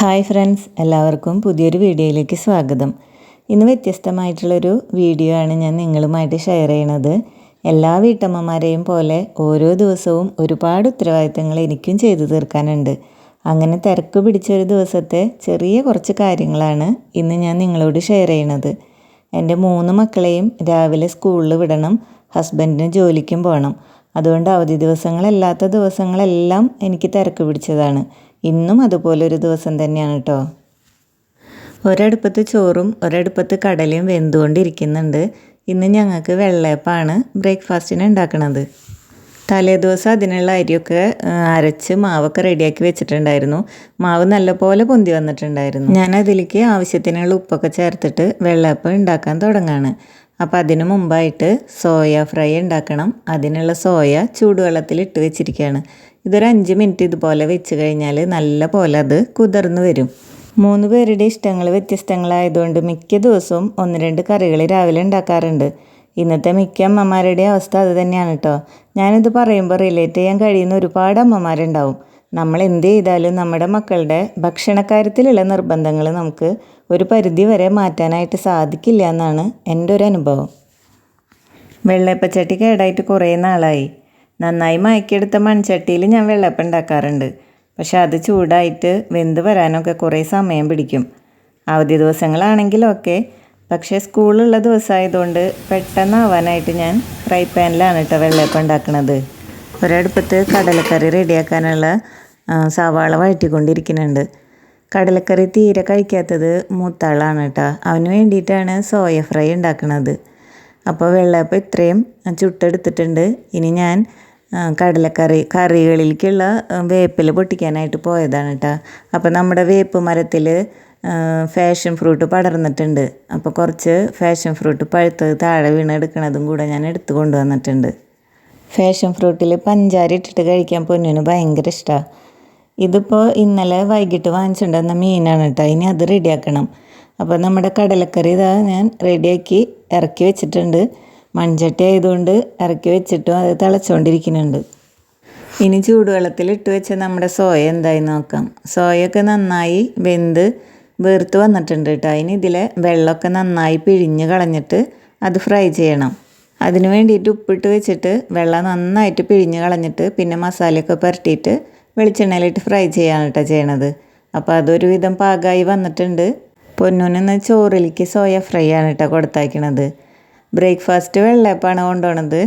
Hi friends എല്ലാവർക്കും പുതിയൊരു വീഡിയോയിലേക്ക് സ്വാഗതം. ഇന്ന് വ്യത്യസ്തമായിട്ടുള്ളൊരു വീഡിയോ ആണ് ഞാൻ നിങ്ങളുമായിട്ട് ഷെയർ ചെയ്യണത്. എല്ലാ വീട്ടമ്മമാരെയും പോലെ ഓരോ ദിവസവും ഒരുപാട് ഉത്തരവാദിത്തങ്ങൾ എനിക്കും ചെയ്തു തീർക്കാനുണ്ട്. അങ്ങനെ തിരക്ക് പിടിച്ചൊരു ദിവസത്തെ ചെറിയ കുറച്ച് കാര്യങ്ങളാണ് ഇന്ന് ഞാൻ നിങ്ങളോട് ഷെയർ ചെയ്യണത്. എന്റെ മൂന്ന് മക്കളെയും രാവിലെ സ്കൂളിൽ വിടണം ഹസ്ബൻഡിന് ജോലിക്കും പോകണം. അതുകൊണ്ട് അവധി ദിവസങ്ങളല്ലാത്ത ദിവസങ്ങളെല്ലാം എനിക്ക് തിരക്ക് പിടിച്ചതാണ്. ഇന്നും അതുപോലൊരു ദിവസം തന്നെയാണ് കേട്ടോ ഒരടുപ്പത്ത് ചോറും ഒരടുപ്പത്ത് കടലയും വെന്തുകൊണ്ടിരിക്കുന്നുണ്ട്. ഇന്ന് ഞങ്ങൾക്ക് വെള്ളയപ്പാണ് ബ്രേക്ക്ഫാസ്റ്റിന് ഉണ്ടാക്കുന്നത് തലേദിവസം അതിനുള്ള അരിയൊക്കെ അരച്ച് മാവൊക്കെ റെഡിയാക്കി വെച്ചിട്ടുണ്ടായിരുന്നു. മാവ് നല്ലപോലെ പൊന്തി വന്നിട്ടുണ്ടായിരുന്നു. ഞാൻ അതിലേക്ക് ആവശ്യത്തിനുള്ള ഉപ്പൊക്കെ ചേർത്തിട്ട് വെള്ളയപ്പം ഉണ്ടാക്കാൻ തുടങ്ങാണ്. അപ്പോൾ അതിനു മുമ്പായിട്ട് സോയ ഫ്രൈ ഉണ്ടാക്കണം. അതിനുള്ള സോയ ചൂടുവെള്ളത്തിൽ ഇട്ട് വെച്ചിരിക്കുകയാണ്. ഇതൊരു അഞ്ച് മിനിറ്റ് ഇതുപോലെ വെച്ച് കഴിഞ്ഞാൽ നല്ല പോലെ അത് കുതിർന്ന് വരും. മൂന്ന് പേരുടെ ഇഷ്ടങ്ങൾ വ്യത്യസ്തങ്ങളായതുകൊണ്ട് മിക്ക ദിവസവും ഒന്ന് രണ്ട് കറികൾ രാവിലെ ഉണ്ടാക്കാറുണ്ട്. ഇന്നത്തെ മിക്ക അമ്മമാരുടെ അവസ്ഥ അത് തന്നെയാണ് കേട്ടോ ഞാനിത് പറയുമ്പോൾ റിലേറ്റ് ചെയ്യാൻ കഴിയുന്ന ഒരുപാട് അമ്മമാരുണ്ടാവും. നമ്മൾ എന്ത് ചെയ്താലും നമ്മുടെ മക്കളുടെ ഭക്ഷണക്കാര്യത്തിലുള്ള നിർബന്ധങ്ങൾ നമുക്ക് ഒരു പരിധി വരെ മാറ്റാനായിട്ട് സാധിക്കില്ല എന്നാണ് എന്റെ ഒരു അനുഭവം. വെള്ളയപ്പച്ചട്ടി കേടായിട്ട് കുറേ നാളായി. നന്നായി മയക്കിയെടുത്ത മൺചട്ടിയിൽ ഞാൻ വെള്ളപ്പം ഉണ്ടാക്കാറുണ്ട്. പക്ഷെ അത് ചൂടായിട്ട് വെന്ത് വരാനൊക്കെ കുറേ സമയം പിടിക്കും. അവധി ദിവസങ്ങളാണെങ്കിലൊക്കെ. പക്ഷേ സ്കൂളുള്ള ദിവസമായതുകൊണ്ട് പെട്ടെന്നാവാനായിട്ട് ഞാൻ ഫ്രൈ പാനിലാണ് കേട്ടോ വെള്ളയപ്പം ഉണ്ടാക്കുന്നത് ഒരടുപ്പത്ത് കടലക്കറി റെഡിയാക്കാനുള്ള സവാള വഴറ്റിക്കൊണ്ടിരിക്കുന്നുണ്ട്. കടലക്കറി തീരെ കഴിക്കാത്തത് മൂത്താളാണ് കേട്ടോ. അവന് വേണ്ടിയിട്ടാണ് സോയ ഫ്രൈ ഉണ്ടാക്കുന്നത് അപ്പോൾ വെള്ളയപ്പം ഇത്രയും ചുട്ടെടുത്തിട്ടുണ്ട്. ഇനി ഞാൻ കടലക്കറി കറികളിലേക്കുള്ള വേപ്പില പൊട്ടിക്കാനായിട്ട് പോയതാണ് കേട്ടോ അപ്പോൾ നമ്മുടെ വേപ്പ് മരത്തിൽ ഫാഷൻ ഫ്രൂട്ട് പടർന്നിട്ടുണ്ട്. അപ്പോൾ കുറച്ച് ഫാഷൻ ഫ്രൂട്ട് പഴുത്തത് താഴെ വീണെടുക്കണതും കൂടെ ഞാൻ എടുത്തു കൊണ്ടുവന്നിട്ടുണ്ട്. ഫാഷൻ ഫ്രൂട്ടിൽ പഞ്ചാരി ഇട്ടിട്ട് കഴിക്കാൻ പൊന്നിന് ഭയങ്കര ഇഷ്ടമാണ് ഇതിപ്പോൾ ഇന്നലെ വൈകിട്ട് വാങ്ങിച്ചിട്ടുണ്ടെന്ന മീനാണ് കേട്ടോ ഇനി അത് റെഡിയാക്കണം. അപ്പോൾ നമ്മുടെ കടലക്കറി ഇതാ ഞാൻ റെഡിയാക്കി ഇറക്കി വെച്ചിട്ടുണ്ട്. മൺചട്ടി ആയതുകൊണ്ട് ഇറക്കി വെച്ചിട്ടും അത് തിളച്ചുകൊണ്ടിരിക്കുന്നുണ്ട് ഇനി ചൂടുവെള്ളത്തിൽ ഇട്ട് വെച്ച നമ്മുടെ സോയ എന്തായി നോക്കാം. സോയൊക്കെ നന്നായി വെന്ത് വേർത്ത് വന്നിട്ടുണ്ട് കേട്ടോ. അതിന് ഇതിലെ വെള്ളമൊക്കെ നന്നായി പിഴിഞ്ഞ് കളഞ്ഞിട്ട് അത് ഫ്രൈ ചെയ്യണം. അതിന് വേണ്ടിയിട്ട് ഉപ്പിട്ട് വെച്ചിട്ട് വെള്ളം നന്നായിട്ട് പിഴിഞ്ഞ് കളഞ്ഞിട്ട് പിന്നെ മസാലയൊക്കെ പുരട്ടിയിട്ട് വെളിച്ചെണ്ണയിലിട്ട് ഫ്രൈ ചെയ്യാണ് കേട്ടോ ചെയ്യണത്. അപ്പോൾ അതൊരുവിധം പാകമായി വന്നിട്ടുണ്ട്. പൊന്നൂനെന്ന് ചോറിലേക്ക് സോയ ഫ്രൈ ആണ് കേട്ടോ കൊടുത്തയക്കണത്. ബ്രേക്ക്ഫാസ്റ്റ് വെള്ളയപ്പാണ് കൊണ്ടുപോണത്.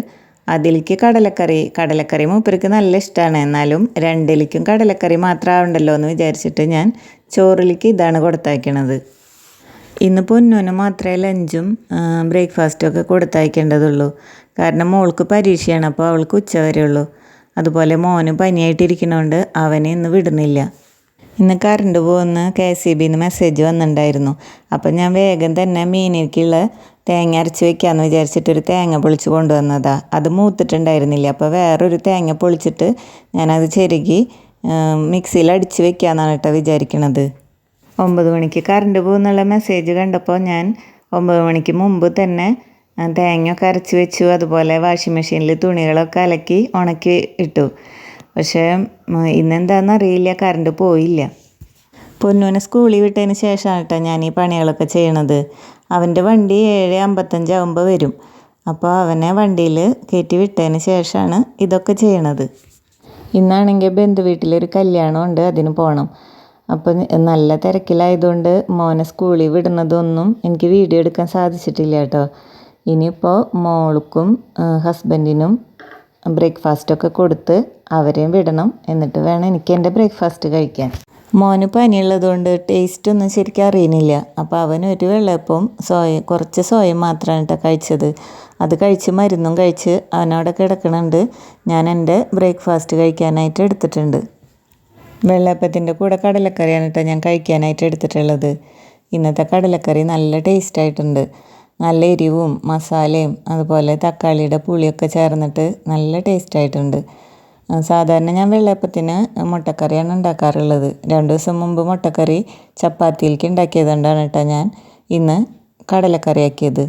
അതിലേക്ക് കടലക്കറി കടലക്കറി മൂപ്പർക്ക് നല്ല ഇഷ്ടമാണ് എന്നാലും രണ്ടിലേക്കും കടലക്കറി മാത്രം ആവണ്ടല്ലോ എന്ന് വിചാരിച്ചിട്ട് ഞാൻ ചോറിലേക്ക് ഇതാണ് കൊടുത്തയക്കണത്. ഇന്ന് പൊന്നൂന് മാത്രമേ ലഞ്ചും ബ്രേക്ക്ഫാസ്റ്റും ഒക്കെ കൊടുത്തയക്കേണ്ടതുള്ളൂ. കാരണം മോൾക്ക് പരീക്ഷയാണ് അപ്പോൾ അവൾക്ക് ഉച്ച വരെയുള്ളൂ. അതുപോലെ മോന് പനിയായിട്ടിരിക്കണോണ്ട് അവനെ ഇന്ന് വിടുന്നില്ല. ഇന്ന് കറണ്ട് പോകുന്ന കെ സി ബിന്ന് മെസ്സേജ് വന്നിട്ടുണ്ടായിരുന്നു അപ്പം ഞാൻ വേഗം തന്നെ മീനിലേക്കുള്ള തേങ്ങ അരച്ച് വെക്കാമെന്ന് വിചാരിച്ചിട്ടൊരു തേങ്ങ പൊളിച്ച് കൊണ്ടുവന്നതാ. അത് മൂത്തിട്ടുണ്ടായിരുന്നില്ല. അപ്പോൾ വേറൊരു തേങ്ങ പൊളിച്ചിട്ട് ഞാനത് ചെരുകി മിക്സിയിൽ അടിച്ച് വെക്കാമെന്നാണ് കേട്ടോ വിചാരിക്കണത്. ഒമ്പത് മണിക്ക് കറണ്ട് പോകുന്നുള്ള മെസ്സേജ് കണ്ടപ്പോൾ ഞാൻ ഒമ്പത് മണിക്ക് മുമ്പ് തന്നെ തേങ്ങയൊക്കെ അരച്ച് വെച്ചു. അതുപോലെ വാഷിംഗ് മെഷീനിൽ തുണികളൊക്കെ അലക്കി ഉണക്കി ഇട്ടു. പക്ഷേ ഇന്നെന്താണെന്ന് അറിയില്ല. കറണ്ട് പോയില്ല. പൊന്നൂനെ സ്കൂളിൽ വിട്ടതിന് ശേഷമാണ് കേട്ടോ ഞാൻ ഈ പണികളൊക്കെ ചെയ്യണത്. അവന്റെ വണ്ടി ഏഴ് അമ്പത്തഞ്ചാവുമ്പോൾ വരും. അപ്പോൾ അവനെ വണ്ടിയിൽ കയറ്റി വിട്ടതിന് ശേഷമാണ് ഇതൊക്കെ ചെയ്യണത്. ഇന്നാണെങ്കിൽ ബന്ധു വീട്ടിലൊരു കല്യാണമുണ്ട് അതിന് പോകണം അപ്പോൾ നല്ല തിരക്കിലായതുകൊണ്ട് മോനെ സ്കൂളിൽ വിടുന്നതൊന്നും എനിക്ക് വീഡിയോ എടുക്കാൻ സാധിച്ചിട്ടില്ല കേട്ടോ ഇനിയിപ്പോൾ മോൾക്കും ഹസ്ബൻഡിനും ബ്രേക്ക്ഫാസ്റ്റൊക്കെ കൊടുത്ത് അവരെയും വിടണം. എന്നിട്ട് വേണം എനിക്ക് എന്റെ ബ്രേക്ക്ഫാസ്റ്റ് കഴിക്കാൻ. മോന് പനിയുള്ളതുകൊണ്ട് ടേസ്റ്റ് ഒന്നും ശരിക്കും അറിയുന്നില്ല. അപ്പോൾ അവൻ ഒരു വെള്ളപ്പം സോയ കുറച്ച് സോയ മാത്രമാണ് കേട്ടോ കഴിച്ചത്. അത് കഴിച്ച് മരുന്നും കഴിച്ച് അവനവിടെ കിടക്കണുണ്ട്. ഞാൻ എന്റെ ബ്രേക്ക്ഫാസ്റ്റ് കഴിക്കാനായിട്ട് എടുത്തിട്ടുണ്ട്. വെള്ളപ്പത്തിന്റെ കൂടെ കടലക്കറിയാണ് കേട്ടോ ഞാൻ കഴിക്കാനായിട്ട് എടുത്തിട്ടുള്ളത്. ഇന്നത്തെ കടലക്കറി നല്ല ടേസ്റ്റ് ആയിട്ടുണ്ട്. നല്ല എരിവും മസാലയും അതുപോലെ തക്കാളിയുടെ പുളിയൊക്കെ ചേർന്നിട്ട് നല്ല ടേസ്റ്റ് ആയിട്ടുണ്ട്. സാധാരണ ഞാൻ വെള്ളയപ്പത്തിന് മുട്ടക്കറിയാണ് ഉണ്ടാക്കാറുള്ളത്. രണ്ട് ദിവസം മുമ്പ് മുട്ടക്കറി ചപ്പാത്തിയിലേക്ക് ഉണ്ടാക്കിയതുകൊണ്ടാണ് കേട്ടോ ഞാൻ ഇന്ന് കടലക്കറി കടലക്കറിയാക്കിയത്.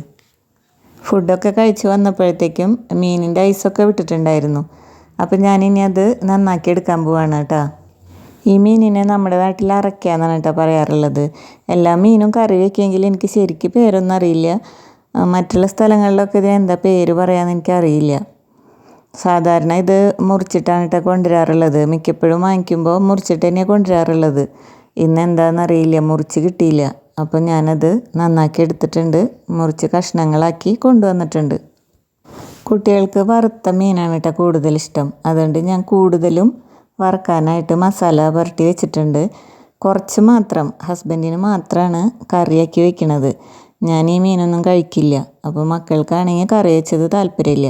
ഫുഡൊക്കെ കഴിച്ച് വന്നപ്പോഴത്തേക്കും മീനിന്റെ ഐസൊക്കെ വിട്ടിട്ടുണ്ടായിരുന്നു. അപ്പം ഞാനിനി അത് നന്നാക്കി എടുക്കാൻ പോവാണ് കേട്ടോ. ഈ മീനിനെ നമ്മുടെ നാട്ടിൽ അറയ്ക്കാന്നാണ് കേട്ടോ പറയാറുള്ളത്. എല്ലാ മീനും കറി വയ്ക്കുമെങ്കിൽ എനിക്ക് ശരിക്ക് പേരൊന്നും അറിയില്ല. മറ്റുള്ള സ്ഥലങ്ങളിലൊക്കെ ഇതിന് എന്താ പേര് പറയാമെന്ന് എനിക്കറിയില്ല. സാധാരണ ഇത് മുറിച്ചിട്ടാണ് കേട്ടോ കൊണ്ടുവരാറുള്ളത്. മിക്കപ്പോഴും വാങ്ങിക്കുമ്പോൾ മുറിച്ചിട്ട് തന്നെയാണ് കൊണ്ടുവരാറുള്ളത്. ഇന്ന് എന്താണെന്നറിയില്ല മുറിച്ച് കിട്ടിയില്ല. അപ്പോൾ ഞാനത് നന്നാക്കി എടുത്തിട്ടുണ്ട്. മുറിച്ച് കഷ്ണങ്ങളാക്കി കൊണ്ടുവന്നിട്ടുണ്ട്. കുട്ടികൾക്ക് വറുത്ത മീനാണ് കേട്ടോ കൂടുതൽ ഇഷ്ടം. അതുകൊണ്ട് ഞാൻ കൂടുതലും വറുക്കാനായിട്ട് മസാല പുരട്ടി വെച്ചിട്ടുണ്ട്. കുറച്ച് മാത്രം ഹസ്ബൻഡിന് മാത്രമാണ് കറിയാക്കി വെക്കണത്. ഞാൻ ഈ മീനൊന്നും കഴിക്കില്ല. അപ്പോൾ മക്കൾക്കാണെങ്കിൽ കറി വെച്ചത് താല്പര്യമില്ല.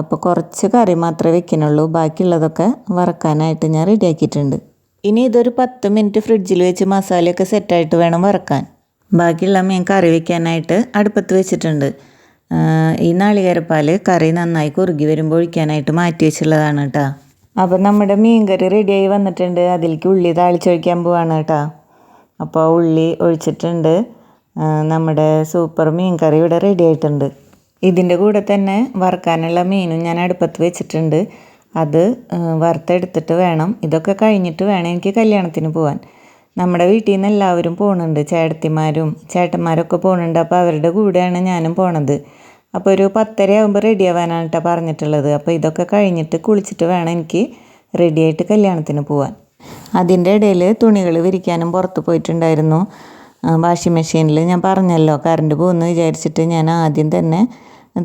അപ്പോൾ കുറച്ച് കറി മാത്രമേ വെക്കുന്നുള്ളൂ. ബാക്കിയുള്ളതൊക്കെ വറക്കാനായിട്ട് ഞാൻ റെഡിയാക്കിയിട്ടുണ്ട്. ഇനി ഇതൊരു പത്ത് മിനിറ്റ് ഫ്രിഡ്ജിൽ വെച്ച് മസാലയൊക്കെ സെറ്റായിട്ട് വേണം വറക്കാൻ. ബാക്കിയുള്ള മീൻ കറി വെക്കാനായിട്ട് അടുപ്പത്ത് വെച്ചിട്ടുണ്ട്. ഈ നാളികേരപ്പാൽ കറി നന്നായി കുറുകി വരുമ്പോൾ ഒഴിക്കാനായിട്ട് മാറ്റി വെച്ചുള്ളതാണ് കേട്ടോ. അപ്പോൾ നമ്മുടെ മീൻകറി റെഡിയായി വന്നിട്ടുണ്ട്. അതിലേക്ക് ഉള്ളി താളിച്ചൊഴിക്കാൻ പോവാണ് കേട്ടോ. അപ്പോൾ ഉള്ളി ഒഴിച്ചിട്ടുണ്ട്. നമ്മുടെ സൂപ്പർ മീൻ കറി ഇവിടെ റെഡി ആയിട്ടുണ്ട്. ഇതിന്റെ കൂടെ തന്നെ വറുക്കാനുള്ള മീനും ഞാൻ അടുപ്പത്ത് വെച്ചിട്ടുണ്ട്. അത് വറുത്തെടുത്തിട്ട് വേണം. ഇതൊക്കെ കഴിഞ്ഞിട്ട് വേണം എനിക്ക് കല്യാണത്തിന് പോകാൻ നമ്മുടെ വീട്ടിൽ നിന്ന് എല്ലാവരും പോകുന്നുണ്ട് ചേട്ടത്തിമാരും ചേട്ടന്മാരൊക്കെ പോകുന്നുണ്ട് അപ്പോൾ അവരുടെ കൂടെയാണ് ഞാനും പോണത്. അപ്പോൾ ഒരു പത്തര ആകുമ്പോൾ റെഡി ആവാനാണ് കേട്ടോ പറഞ്ഞിട്ടുള്ളത്. അപ്പോൾ ഇതൊക്കെ കഴിഞ്ഞിട്ട് കുളിച്ചിട്ട് വേണം എനിക്ക് റെഡിയായിട്ട് കല്യാണത്തിന് പോവാൻ. അതിന്റെ ഇടയിൽ തുണികൾ വിരിക്കാനും പുറത്ത് പോയിട്ടുണ്ടായിരുന്നു. വാഷിംഗ് മെഷീനിൽ ഞാൻ പറഞ്ഞല്ലോ കറണ്ട് പോകുമെന്ന് വിചാരിച്ചിട്ട് ഞാൻ ആദ്യം തന്നെ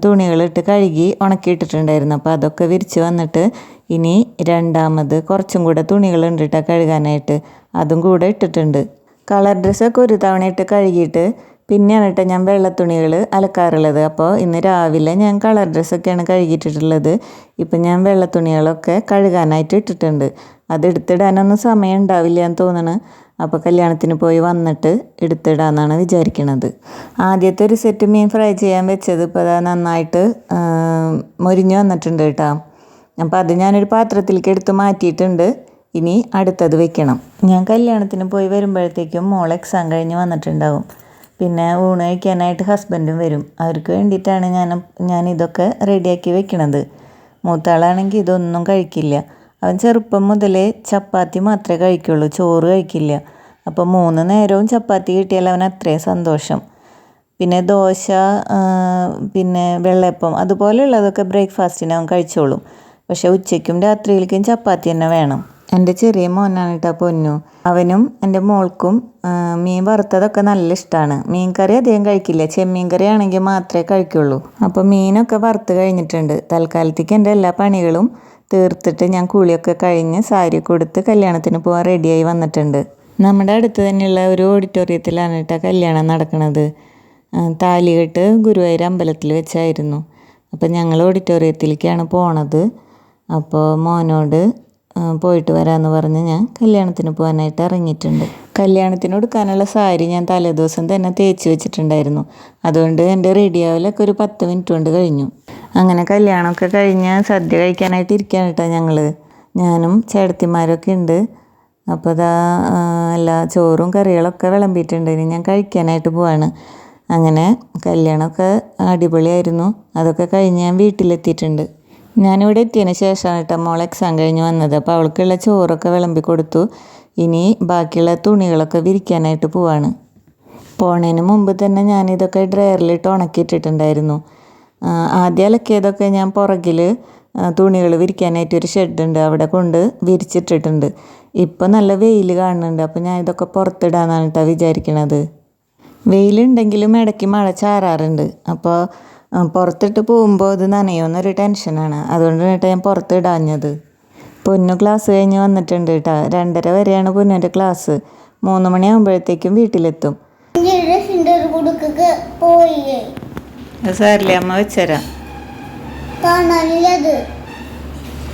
തുണികളിട്ട് കഴുകി ഉണക്കിയിട്ടിട്ടുണ്ടായിരുന്നു അപ്പോൾ അതൊക്കെ വിരിച്ച് വന്നിട്ട് ഇനി രണ്ടാമത് കുറച്ചും കൂടെ തുണികളുണ്ട് കേട്ടോ കഴുകാനായിട്ട്. അതും കൂടെ ഇട്ടിട്ടുണ്ട്. കളർ ഡ്രസ്സൊക്കെ ഒരു തവണ ഇട്ട് കഴുകിയിട്ട് പിന്നെയാണ് കേട്ടോ ഞാൻ വെള്ളത്തുണികൾ അലക്കാറുള്ളത്. അപ്പോൾ ഇന്ന് രാവിലെ ഞാൻ കളർ ഡ്രസ്സൊക്കെയാണ് കഴുകിയിട്ടിട്ടുള്ളത്. ഇപ്പം ഞാൻ വെള്ളത്തുണികളൊക്കെ കഴുകാനായിട്ട് ഇട്ടിട്ടുണ്ട്. അത് എടുത്തിടാനൊന്നും സമയം ഉണ്ടാവില്ല എന്ന് തോന്നണ്. അപ്പോൾ കല്യാണത്തിന് പോയി വന്നിട്ട് എടുത്തിടാന്നാണ് വിചാരിക്കുന്നത് ആദ്യത്തെ ഒരു സെറ്റ് മീൻ ഫ്രൈ ചെയ്യാൻ വെച്ചത് ഇപ്പോൾ അത് നന്നായിട്ട് മുരിഞ്ഞു വന്നിട്ടുണ്ട് കേട്ടോ. അപ്പോൾ അത് ഞാനൊരു പാത്രത്തിലേക്ക് എടുത്ത് മാറ്റിയിട്ടുണ്ട്. ഇനി അടുത്തത് വെക്കണം. ഞാൻ കല്യാണത്തിന് പോയി വരുമ്പോഴത്തേക്കും മോൾ എക്സാം കഴിഞ്ഞ് വന്നിട്ടുണ്ടാവും. പിന്നെ ഊണ് കഴിക്കാനായിട്ട് ഹസ്ബൻഡും വരും. അവർക്ക് വേണ്ടിയിട്ടാണ് ഞാൻ ഞാൻ ഇതൊക്കെ റെഡിയാക്കി വെക്കണത്. മൂത്താളാണെങ്കിൽ ഇതൊന്നും കഴിക്കില്ല. അവൻ ചെറുപ്പം മുതലേ ചപ്പാത്തി മാത്രമേ കഴിക്കുള്ളൂ ചോറ് കഴിക്കില്ല. അപ്പോൾ മൂന്ന് നേരവും ചപ്പാത്തി കിട്ടിയാൽ അവൻ അത്രയും സന്തോഷം. പിന്നെ ദോശ പിന്നെ വെള്ളയപ്പം അതുപോലെയുള്ളതൊക്കെ ബ്രേക്ക്ഫാസ്റ്റിന് അവൻ കഴിച്ചോളും. പക്ഷേ ഉച്ചയ്ക്കും രാത്രിയിലേക്കും ചപ്പാത്തി തന്നെ വേണം. എന്റെ ചെറിയ മോനാണ് കേട്ടോ പൊന്നു. അവനും എന്റെ മോൾക്കും മീൻ വറുത്തതൊക്കെ നല്ല ഇഷ്ടമാണ് മീൻ കറി അധികം കഴിക്കില്ല. ചെമ്മീൻ കറി ആണെങ്കിൽ മാത്രമേ കഴിക്കുള്ളൂ. അപ്പോൾ മീനൊക്കെ വറുത്ത് കഴിഞ്ഞിട്ടുണ്ട്. തൽക്കാലത്തേക്ക് എന്റെ എല്ലാ പണികളും തീർത്തിട്ട് ഞാൻ കുളിയൊക്കെ കഴിഞ്ഞ് സാരി കൊടുത്ത് കല്യാണത്തിന് പോകാൻ റെഡിയായി വന്നിട്ടുണ്ട്. നമ്മുടെ അടുത്ത് തന്നെയുള്ള ഒരു ഓഡിറ്റോറിയത്തിലാണ് കേട്ടോ കല്യാണം നടക്കുന്നത് താലികെട്ട് ഗുരുവായൂർ അമ്പലത്തിൽ വെച്ചായിരുന്നു. അപ്പോൾ ഞങ്ങൾ ഓഡിറ്റോറിയത്തിലേക്കാണ് പോണത്. അപ്പോൾ മോനോട് പോയിട്ട് വരാമെന്ന് പറഞ്ഞ് ഞാൻ കല്യാണത്തിന് പോകാനായിട്ട് ഇറങ്ങിയിട്ടുണ്ട്. കല്യാണത്തിന് എടുക്കാനുള്ള സാരി ഞാൻ തലേദിവസം തന്നെ തേച്ച് വെച്ചിട്ടുണ്ടായിരുന്നു. അതുകൊണ്ട് എന്റെ റെഡിയാവലൊക്കെ ഒരു പത്ത് മിനിറ്റ് കൊണ്ട് കഴിഞ്ഞു. അങ്ങനെ കല്യാണമൊക്കെ കഴിഞ്ഞ് സദ്യ കഴിക്കാനായിട്ട് ഇരിക്കാൻ കേട്ടോ ഞങ്ങൾ ഞാനും ചേട്ടത്തിമാരൊക്കെ ഉണ്ട്. അപ്പോൾ അതാ എല്ലാ ചോറും കറികളൊക്കെ വിളമ്പിയിട്ടുണ്ട്. ഇനി ഞാൻ കഴിക്കാനായിട്ട് പോവാണ്. അങ്ങനെ കല്യാണമൊക്കെ അടിപൊളിയായിരുന്നു. അതൊക്കെ കഴിഞ്ഞ് ഞാൻ വീട്ടിലെത്തിയിട്ടുണ്ട്. ഞാനിവിടെ എത്തിയതിന് ശേഷമാണ് കേട്ടോ മോൾ എക്സാം കഴിഞ്ഞ് വന്നത്. അപ്പോൾ അവൾക്കുള്ള ചോറൊക്കെ വിളമ്പി കൊടുത്തു. ഇനി ബാക്കിയുള്ള തുണികളൊക്കെ വിരിക്കാനായിട്ട് പോവാണ്. പോണതിന് മുമ്പ് തന്നെ ഞാനിതൊക്കെ ഡ്രയറിലിട്ട് ഉണക്കിയിട്ടിട്ടുണ്ടായിരുന്നു ആദ്യം അലക്കിയതൊക്കെ ഞാൻ പുറകിൽ തുണികൾ വിരിക്കാനായിട്ട് ഒരു ഷെഡുണ്ട് അവിടെ കൊണ്ട് വിരിച്ചിട്ടിട്ടുണ്ട്. ഇപ്പം നല്ല വെയിൽ കാണുന്നുണ്ട്. അപ്പോൾ ഞാൻ ഇതൊക്കെ പുറത്തിടാന്നാണ് കേട്ടോ വിചാരിക്കണത്. വെയിലുണ്ടെങ്കിലും ഇടയ്ക്ക് മഴ ചാറാറുണ്ട്. അപ്പോൾ പുറത്തിട്ട് പോകുമ്പോൾ ഇത് നനയുമെന്നൊരു ടെൻഷനാണ്. അതുകൊണ്ട് കേട്ടോ ഞാൻ പുറത്തിടാഞ്ഞത് പൊന്നു ക്ലാസ് കഴിഞ്ഞ് വന്നിട്ടുണ്ട് കേട്ടോ രണ്ടര വരെയാണ് പൊന്നിന്റെ ക്ലാസ് മൂന്ന് മണിയാകുമ്പോഴത്തേക്കും വീട്ടിലെത്തും. സാറില്ലേ അമ്മ വെച്ചരാം. അത്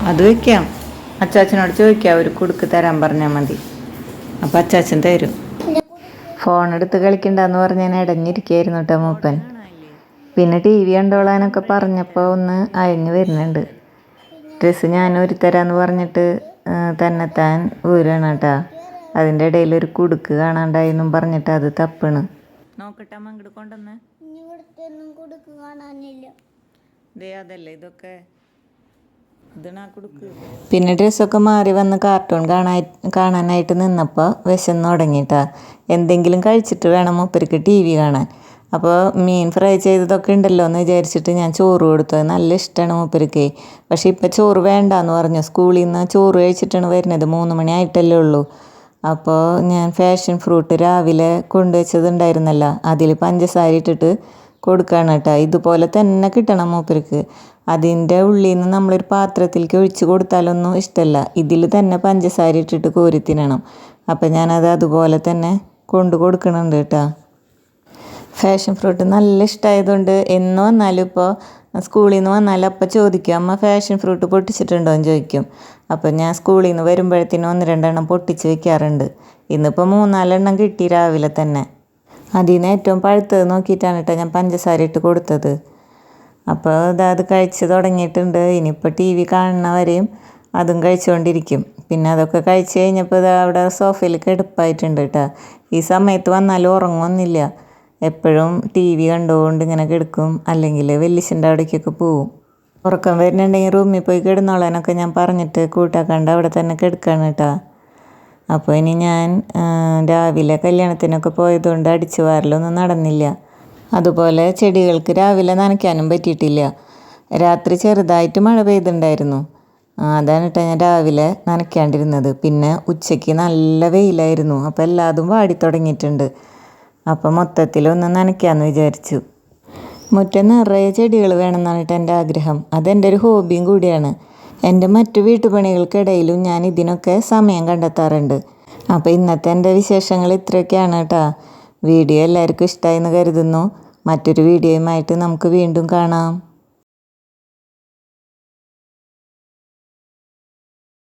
അത് വെക്കാം. അച്ചാച്ചനോട് ചോദിക്കാം അവർ കുടുക്ക് തരാൻ പറഞ്ഞാൽ മതി. അപ്പം അച്ചാച്ചൻ തരും. ഫോൺ എടുത്ത് കളിക്കണ്ടെന്ന് പറഞ്ഞ് ഞാൻ ഇടഞ്ഞിരിക്കുകയായിരുന്നു കേട്ടോ മൂപ്പൻ. പിന്നെ ടി വി കണ്ടോളാനൊക്കെ പറഞ്ഞപ്പോൾ ഒന്ന് അയഞ്ഞു വരുന്നുണ്ട്. ഡ്രസ്സ് ഞാൻ ഒരു തരാന്ന് പറഞ്ഞിട്ട് തന്നെ താൻ ഊരാണ് കേട്ടാ. അതിന്റെ ഇടയിൽ ഒരു കുടുക്ക് കാണാണ്ടായെന്നും പറഞ്ഞിട്ട് അത് തപ്പണ്. നോക്കട്ടെ അമ്മ കൊണ്ടുവന്ന്. കുടുക്ക് കാണാനില്ല. ദേ അതല്ലേ ഇതൊക്കെ. പിന്നെ ഡ്രസ്സൊക്കെ മാറി വന്ന് കാർട്ടൂൺ കാണാൻ കാണാനായിട്ട് നിന്നപ്പോൾ വിശന്ന് തുടങ്ങിയിട്ടാ എന്തെങ്കിലും കഴിച്ചിട്ട് വേണം മൂപ്പർക്ക് ടി വി കാണാൻ. അപ്പോൾ മീൻ ഫ്രൈ ചെയ്തതൊക്കെ ഉണ്ടല്ലോ എന്ന് വിചാരിച്ചിട്ട് ഞാൻ ചോറ് കൊടുത്തു. നല്ല ഇഷ്ടമാണ് മൂപ്പർക്ക്. പക്ഷേ ഇപ്പം ചോറ് വേണ്ടാന്ന് പറഞ്ഞു. സ്കൂളിൽ നിന്ന് ചോറ് കഴിച്ചിട്ടാണ് വരുന്നത്. മൂന്ന് മണി ആയിട്ടല്ലേ ഉള്ളൂ. അപ്പോൾ ഞാൻ ഫാഷൻ ഫ്രൂട്ട് രാവിലെ കൊണ്ടുവച്ചതുണ്ടായിരുന്നല്ലോ. അതിൽ പഞ്ചസാര ഇട്ടിട്ട് കൊടുക്കുകയാണ് കേട്ടോ. ഇതുപോലെ തന്നെ കിട്ടണം മൂപ്പർക്ക്. അതിന്റെ ഉള്ളിൽ നിന്ന് നമ്മളൊരു പാത്രത്തിലേക്ക് ഒഴിച്ച് കൊടുത്താലൊന്നും ഇഷ്ടമല്ല ഇതിൽ തന്നെ പഞ്ചസാര ഇട്ടിട്ട് കോരി തിന്നണം. അപ്പം ഞാനത് അതുപോലെ തന്നെ കൊണ്ടു കൊടുക്കണുണ്ട് കേട്ടോ. ഫാഷൻ ഫ്രൂട്ട് നല്ല ഇഷ്ടമായതുകൊണ്ട് എന്ന് വന്നാലും ഇപ്പോൾ സ്കൂളിൽ നിന്ന് വന്നാലും അപ്പം ചോദിക്കും അമ്മ ഫാഷൻ ഫ്രൂട്ട് പൊട്ടിച്ചിട്ടുണ്ടോ? എന്ന് ചോദിക്കും. അപ്പോൾ ഞാൻ സ്കൂളിൽ നിന്ന് വരുമ്പോഴത്തേനും ഒന്ന് രണ്ടെണ്ണം പൊട്ടിച്ച് വെക്കാറുണ്ട്. ഇന്നിപ്പോൾ മൂന്നാലെണ്ണം കിട്ടി രാവിലെ തന്നെ. അതിൽ നിന്ന് ഏറ്റവും പഴുത്തത് നോക്കിയിട്ടാണ് കേട്ടോ ഞാൻ പഞ്ചസാര ഇട്ട് കൊടുത്തത്. അപ്പോൾ അത് കഴിച്ച് തുടങ്ങിയിട്ടുണ്ട്. ഇനിയിപ്പോൾ ടി വി കാണുന്നവരെയും അതും കഴിച്ചുകൊണ്ടിരിക്കും പിന്നെ അതൊക്കെ കഴിച്ച് കഴിഞ്ഞപ്പോൾ അവിടെ സോഫയിൽ കിടപ്പായിട്ടുണ്ട് കേട്ടോ. ഈ സമയത്ത് വന്നാലും ഉറങ്ങുമൊന്നുമില്ല എപ്പോഴും ടി വി കണ്ടുകൊണ്ട് ഇങ്ങനെ കിടക്കും. അല്ലെങ്കിൽ വെല്ലിശന്റെ അവിടേക്കൊക്കെ പോവും. ഉറക്കം വരുന്നുണ്ടെങ്കിൽ റൂമിൽ പോയി കിടന്നോളാനൊക്കെ ഞാൻ പറഞ്ഞിട്ട് കൂട്ടാക്കാണ്ട് അവിടെ തന്നെ കിടക്കാണ് കേട്ടോ. അപ്പോൾ ഇനി ഞാൻ രാവിലെ കല്യാണത്തിനൊക്കെ പോയതുകൊണ്ട് അടിച്ചു വാരലൊന്നും നടന്നില്ല. അതുപോലെ ചെടികൾക്ക് രാവിലെ നനയ്ക്കാനും പറ്റിയിട്ടില്ല. രാത്രി ചെറുതായിട്ട് മഴ പെയ്തിട്ടുണ്ടായിരുന്നു. അതാണ് കേട്ടോ ഞാൻ രാവിലെ നനയ്ക്കാണ്ടിരുന്നത്. പിന്നെ ഉച്ചയ്ക്ക് നല്ല വെയിലായിരുന്നു. അപ്പോൾ എല്ലാതും വാടി തുടങ്ങിയിട്ടുണ്ട്. അപ്പോൾ മൊത്തത്തിലൊന്ന് നനയ്ക്കാമെന്ന് വിചാരിച്ചു. മുറ്റം നിറയെ ചെടികൾ വേണമെന്നാണ് എന്റെ ആഗ്രഹം. അതെന്റെ ഒരു ഹോബിയും കൂടിയാണ്. എന്റെ മറ്റു വീട്ടുപണികൾക്കിടയിലും ഞാൻ ഇതിനൊക്കെ സമയം കണ്ടെത്താറുണ്ട്. അപ്പോൾ ഇന്നത്തെ എന്റെ വിശേഷങ്ങൾ ഇത്രയൊക്കെയാണ് കേട്ടോ. വീഡിയോ എല്ലാവർക്കും ഇഷ്ടമായി എന്ന് കരുതുന്നു. മറ്റൊരു വീഡിയോയുമായിട്ട് നമുക്ക് വീണ്ടും കാണാം.